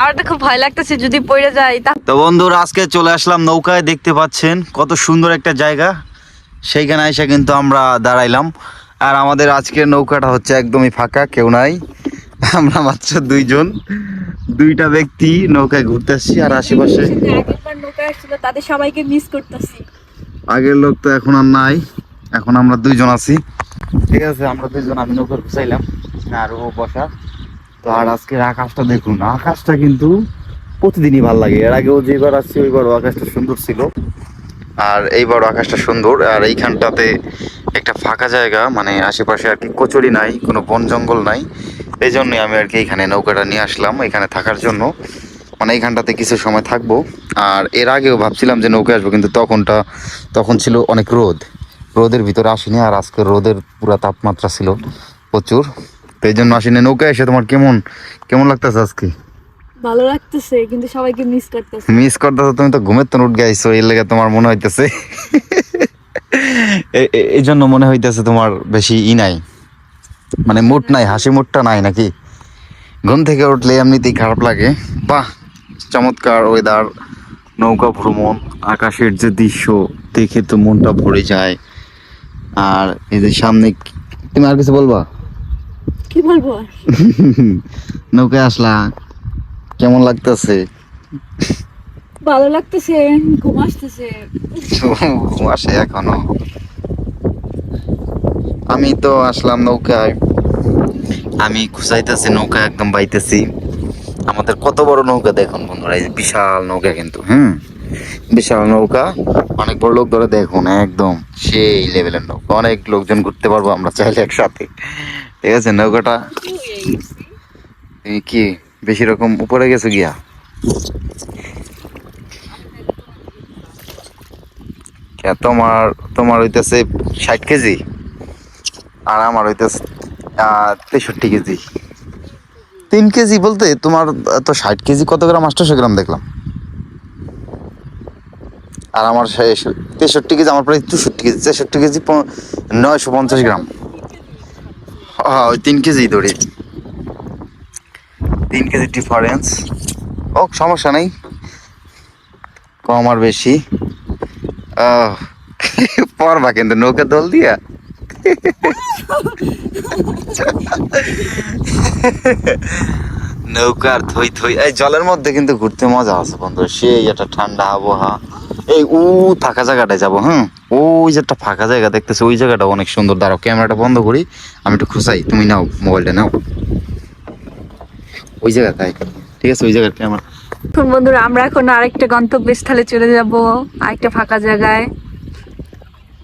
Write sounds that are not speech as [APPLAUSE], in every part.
আমার তো খুব ভয় লাগতেছে যদি পড়ে যায় তা বন্ধুরা আজকে চলে আসলাম নৌকায় দেখতে পাচ্ছেন কত সুন্দর একটা জায়গা। সেইখানে এসে কিন্তু আমরা দাঁড়াইলাম। আর আমাদের আজকের নৌকাটা হচ্ছে একদমই ফাঁকা কেউ নাই। আমরা মাত্র দুইজন। দুইটা ব্যক্তি নৌকায় ঘুরতে আসছি আর আশেপাশে তাদের সবাইকে মিস করতেছি। আগের লোক তো এখন আর নাই। এখন আমরা দুইজন আছি। ঠিক আছে আমরা দুইজন আমি নৌকা ঘুষাইলাম আর ও বসা। তো আর আজকের আকাশটা দেখুন, আকাশটা কিন্তু প্রতিদিনই ভালো লাগে। এর আগেও যেবার আসছি, ওইবারও আকাশটা সুন্দর ছিল। আর এইবারও আকাশটা সুন্দর। আর এইখানটাতে একটা ফাঁকা জায়গা মানে আশেপাশে আর কি কচুরি নাই, কোনো বন জঙ্গল নাই। এই জন্যই আমি আর কি এখানে নৌকাটা নিয়ে আসলাম, এখানে থাকার জন্য। মানে এইখানটাতে কিছু সময় থাকব। আর এর আগেও ভাবছিলাম যে নৌকা আসব, কিন্তু তখনটা, তখন ছিল অনেক রোদ। রোদের ভিতরে আসিনি, আর আজকে রোদের পুরা তাপমাত্রা ছিল প্রচুর। তো এই জন্য আসিনি। নৌকায় এসে তোমার কেমন কেমন লাগতেছে আজকে? ভালো লাগতেছে কিন্তু সবাইকে মিস করতেছে। মিস করতেছো তুমি তো ঘুমের তো উঠ গাইছো এর লেগে তোমার মনে হইতেছে। এই জন্য মনে হইতেছে তোমার বেশি ই নাই। মানে মুড নাই হাসি মুডটা নাই নাকি? ঘুম থেকে উঠলে এমনিতেই খারাপ লাগে। বাহ চমৎকার ওয়েদার নৌকা ভ্রমণ আকাশের যে দৃশ্য দেখে তো মনটা ভরে যায়। আর এই যে সামনে তুমি আর কিছু বলবা? কি বলব? [LAUGHS] নৌকায় আসলা কেমন লাগতেছে? ভালো লাগতেছে ঘুম আসতেছে। ঘুম আসে এখনও। আমি তো আসলাম নৌকায়। আমি খুঁজাইতেছি নৌকা একদম বাইতেছি। আমাদের কত বড় নৌকা দেখুন বন্ধুরা এই বিশাল নৌকা কিন্তু হুম? বিশাল নৌকা অনেক বড় লোক ধরে দেখুন একদম সেই লেভেলের নৌকা। অনেক লোকজন ঘুরতে পারব আমরা চাইলে একসাথে। ঠিক আছে, নৌকাটা কি বেশি রকম উপরে গেছো গিয়া? তোমার তোমার হইতেছে ষাট কেজি আর আমার হইতেছে তেষট্টি কেজি। তিন কেজি বলতে তোমার, তো ষাট কেজি কত গ্রাম? আটশোশো গ্রাম দেখলাম। আর আমার তেষট্টি কেজি, আমার প্রায় চৌষট্টি কেজি, তেষট্টি কেজি নয়শো পঞ্চাশ গ্রাম। হ্যাঁ ওই তিন কেজি ধরি তিন কেজি ডিফারেন্স হোক সমস্যা নেই। কম আর বেশি। পরবা কিন্তু নৌকা দোল দিয়া। নৌকার থই থই, এই জলের মধ্যে কিন্তু ঘুরতে মজা আছে বন্ধু। সেই একটা ঠান্ডা আবহাওয়া। এই উ থাকা জায়গাটায় যাব হ্যাঁ ওই যে একটা ফাঁকা জায়গা দেখতেছে ওই জায়গাটা অনেক সুন্দর। দাঁড়াও ক্যামেরাটা বন্ধ করি আমি একটু খুঁচাই তুমি নাও মোবাইলটা নাও। ওই জায়গা তাই। ঠিক আছে ওই জায়গার ক্যামেরা এখন বন্ধুরা আমরা এখন আরেকটা গন্তব্যস্থলে চলে যাব আরেকটা ফাঁকা জায়গায়।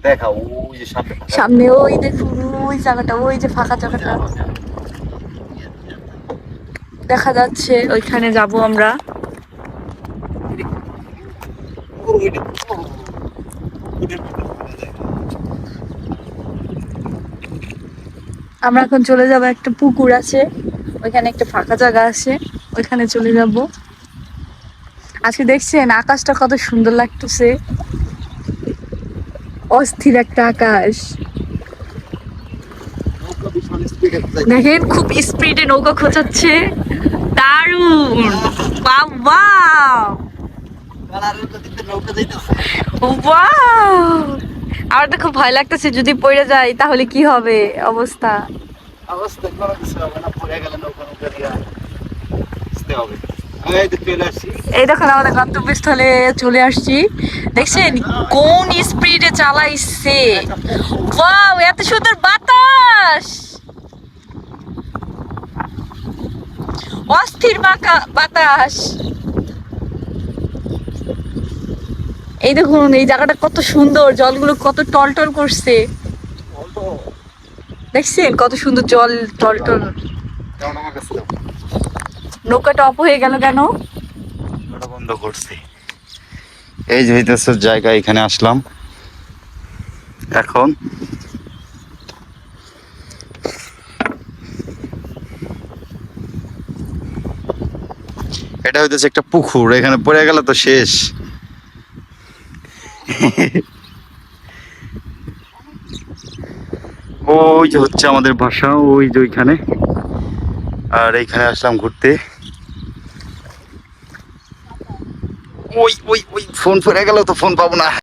দেখাও ওই যে সামনে সামনে ওই দেখুন ওই জায়গাটা ওই যে ফাঁকা জায়গাটা। দেখা যাচ্ছে ওইখানে যাব আমরা। আমরা এখন চলে যাব একটা পুকুর আছে। ওইখানে একটা ফাঁকা জায়গা আছে। ওইখানে চলে যাব। আজকে দেখছেন আকাশটা কত সুন্দর লাগতেছে। অস্থির একটা আকাশ। দেখেন খুব স্পিডে নৌকা খোঁচাচ্ছে। দারুণ। ওয়াও আমার তো খুব ভয় লাগতেছে যদি পড়ে যায় তাহলে কি হবে অবস্থা? অবস্থা কোনো কিছু হবে না পড়ে গেলে নৌকা নৌকা দিয়া আসতে হবে। এই দেখুন আমাদের গন্তব্যস্থলে চলে আসছি। দেখছেন কোন স্পিডে চালাইছে? ওয়াও এত সুন্দর বাতাস! অস্থির বাঁকা- বাতাস। এই দেখুন, এই জায়গাটা কত সুন্দর, জলগুলো কত টলটল করছে। দেখছেন কত সুন্দর জল কাছে দাও। নৌকাটা অফ হয়ে গেল কেন? বন্ধ করছি। এই যে হইতেছে জায়গা, এখানে আসলাম। এখন এটা হইতেছে একটা পুকুর, এখানে পড়ে গেলে তো শেষ। ওই যে হচ্ছে আমাদের বাসা, ওই যে ওইখানে। আর এইখানে আসলাম ঘুরতে। ওই ওই ওই, ফোন ফেরে গেল তো ফোন পাবো না।